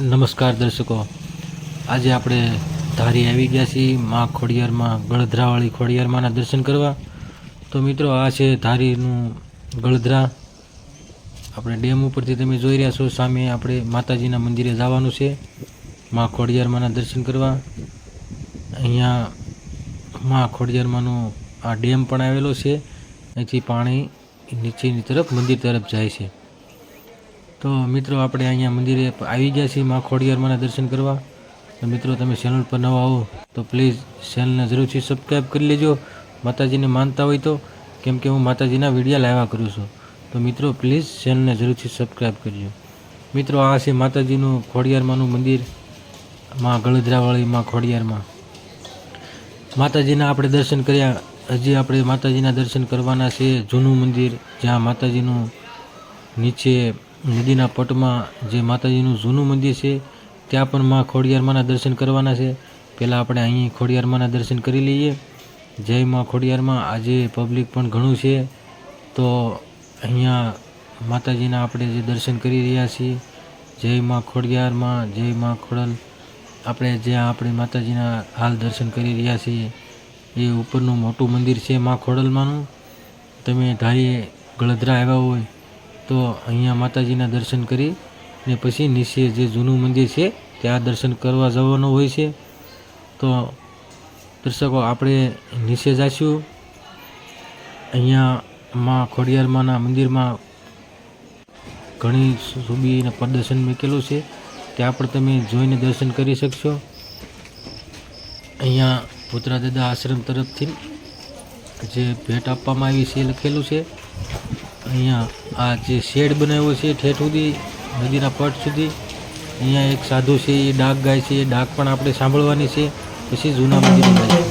નમસ્કાર દર્શકો. આજે આપણે ધારી આવી ગયા છીએ મા ખોડિયારમાં, ગળધરાવાળી ખોડિયારમાંના દર્શન કરવા. તો મિત્રો, આ છે ધારીનું ગળધરા. આપણે ડેમ ઉપરથી તમે જોઈ રહ્યા છો, સામે આપણે માતાજીના મંદિરે જવાનું છે, મા ખોડિયારમાંના દર્શન કરવા. અહીંયા મા ખોડિયારમાંનો આ ડેમ પણ આવેલો છે. અહીંથી પાણી નીચેની તરફ, મંદિર તરફ જાય છે. તો મિત્રો, આપણે અહીંયા મંદિરે આવી ગયા છીએ, મા ખોડિયારમાંના દર્શન કરવા. તો મિત્રો, તમે ચેનલ પર નવા આવો તો પ્લીઝ ચેનલને જરૂરથી સબસ્ક્રાઈબ કરી લેજો. માતાજીને માનતા હોય તો, કેમ કે હું માતાજીના વિડીયા લાવ્યા કરું છું. તો મિત્રો પ્લીઝ ચેનલને જરૂરથી સબસ્ક્રાઈબ કરજો. મિત્રો, આ છે માતાજીનું ખોડિયારમાંનું મંદિર, માં ગળધરાવાળી માં ખોડિયારમાં. માતાજીના આપણે દર્શન કર્યા. હજી આપણે માતાજીના દર્શન કરવાના છે. જૂનું મંદિર, જ્યાં માતાજીનું નીચે નદીના પટમાં જે માતાજીનું જૂનું મંદિર છે, ત્યાં પણ માં ખોડિયારમાંના દર્શન કરવાના છે. પહેલાં આપણે અહીં ખોડિયારમાંના દર્શન કરી લઈએ. જય માં ખોડિયારમાં આજે પબ્લિક પણ ઘણું છે. તો અહીંયા માતાજીના આપણે જે દર્શન કરી રહ્યા છીએ, જય માં ખોડિયારમાં જય માં ખોડલ. આપણે જ્યાં આપણે માતાજીના હાલ દર્શન કરી રહ્યા છીએ, એ ઉપરનું મોટું મંદિર છે માં ખોડલમાંનું. તમે ધારીએ ગળધરા આવ્યા હોય તો અહીંયા માતાજીના દર્શન કરી ને પછી નીચે જે જૂનું મંદિર છે, ત્યાં દર્શન કરવા જવાનું હોય છે. તો દર્શકો, આપણે નીચે જઈશું અહીંયા માં ખોડિયારમાંના મંદિરમાં ઘણી સુબીને પ્રદર્શન મૂકેલું છે. ત્યાં પણ તમે જોઈને દર્શન કરી શકશો. અહીંયા પુત્રા દાદા આશ્રમ તરફથી જે ભેટ આપવામાં આવી છે, લખેલું છે. અહીંયા આ જે શેડ બનાવ્યો છે, ઠેઠ સુધી, નદીના પટ સુધી, અહીંયા એક સાધુ છે, એ ડાક ગાય છે, એ ડાક પણ આપણે સાંભળવાની છે, પછી જૂના મંદિરો ગાય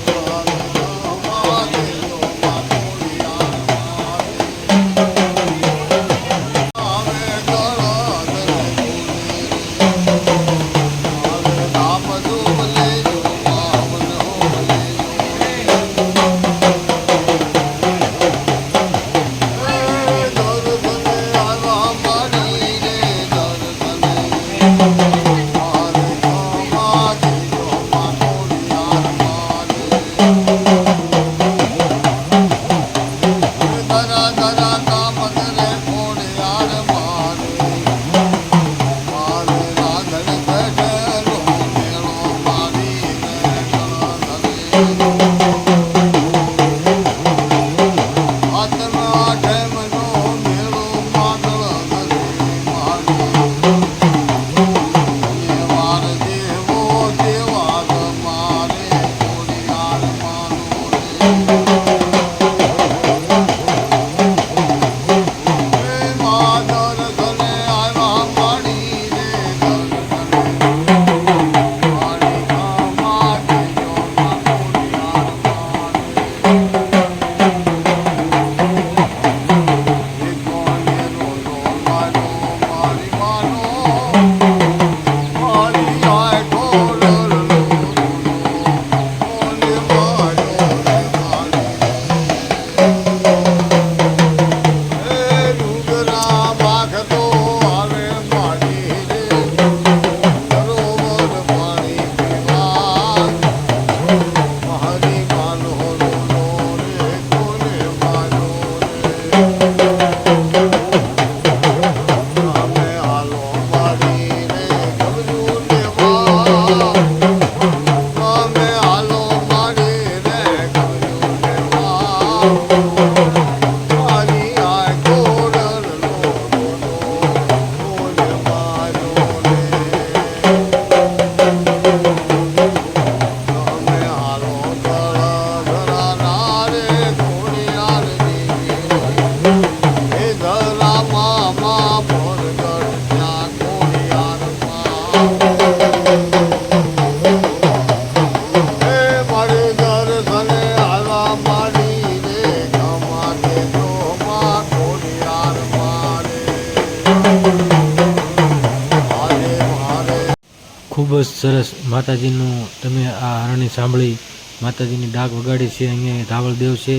ખૂબ જ સરસ માતાજીનું તમે આ હરણી સાંભળી. માતાજીની ડાક વગાડી છે, અહીંયા ધાવળદેવ છે.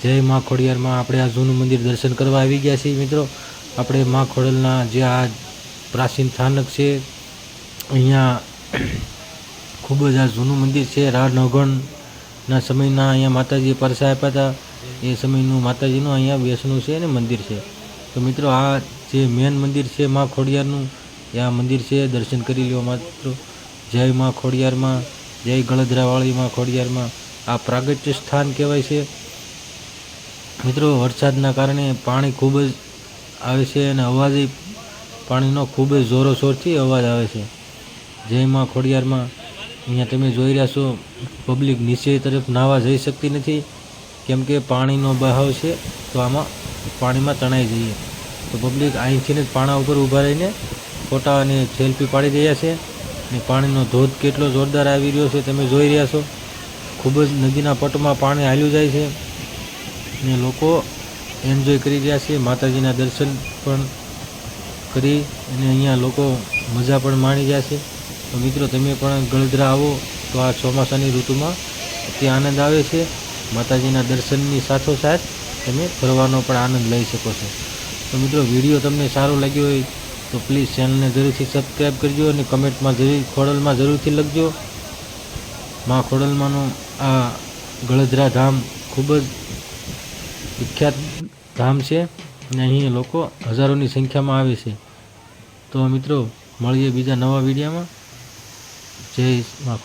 જય મા ખોડિયારમાં આપણે આ જૂનું મંદિર દર્શન કરવા આવી ગયા છીએ મિત્રો. આપણે મા ખોડલના જે આ પ્રાચીન સ્થાનક છે, અહીંયા ખૂબ જ આ જૂનું મંદિર છે. રાહ નવગણના સમયના અહીંયા માતાજીએ પરસા આપ્યા હતા. એ સમયનું માતાજીનું અહીંયા બેસણું છે અને મંદિર છે. તો મિત્રો, આ જે મેન મંદિર છે મા ખોડિયારનું આ મંદિર છે, દર્શન કરી લ્યો માત્ર. જય મા ખોડિયારમાં, જય ગળધરાવાળીમાં ખોડિયારમાં. આ પ્રાગટ્ય સ્થાન કહેવાય છે. મિત્રો, વરસાદના કારણે પાણી ખૂબ જ આવે છે અને અવાજ પાણીનો ખૂબ જ જોરોશોરથી અવાજ આવે છે. જય માં ખોડિયારમાં, અહીંયા તમે જોઈ રહ્યા છો, પબ્લિક નીચે તરફ નાહવા જઈ શકતી નથી. કેમ કે પાણીનો બહાવ છે, તો આમાં પાણીમાં તણાઈ જઈએ. તો પબ્લિક અહીંથી જ પાણા ઉપર ઊભા રહીને ફોટા અને સેલ્ફી પાડી રહ્યા છે અને પાણીનો ધોધ કેટલો જોરદાર આવી રહ્યો છે તમે જોઈ રહ્યા છો. ખૂબ જ નદીના પટમાં પાણી હાલ્યું જાય છે અને લોકો એન્જોય કરી રહ્યા છે. માતાજીના દર્શન પણ કરી અને અહીંયા લોકો મજા પણ માણી રહ્યા છે. તો મિત્રો, તમે પણ ગળદરા આવો તો આ ચોમાસાની ઋતુમાં અતિ આનંદ આવે છે. માતાજીના દર્શનની સાથોસાથ તમે ફરવાનો પણ આનંદ લઈ શકો છો. તો મિત્રો, વીડિયો તમને સારો લાગ્યો હોય તો પ્લીઝ ચેનલને જરૂરથી સબસ્ક્રાઈબ કરજો અને કમેન્ટમાં જરૂર, ખોડલમાં જરૂરથી લખજો. મા ખોડલમાંનું આ ગળદરા ધામ ખૂબ જ વિખ્યાત ધામ છે અને અહીં લોકો હજારોની સંખ્યામાં આવે છે. તો મિત્રો, મળીએ બીજા નવા વિડીયોમાં. જય મા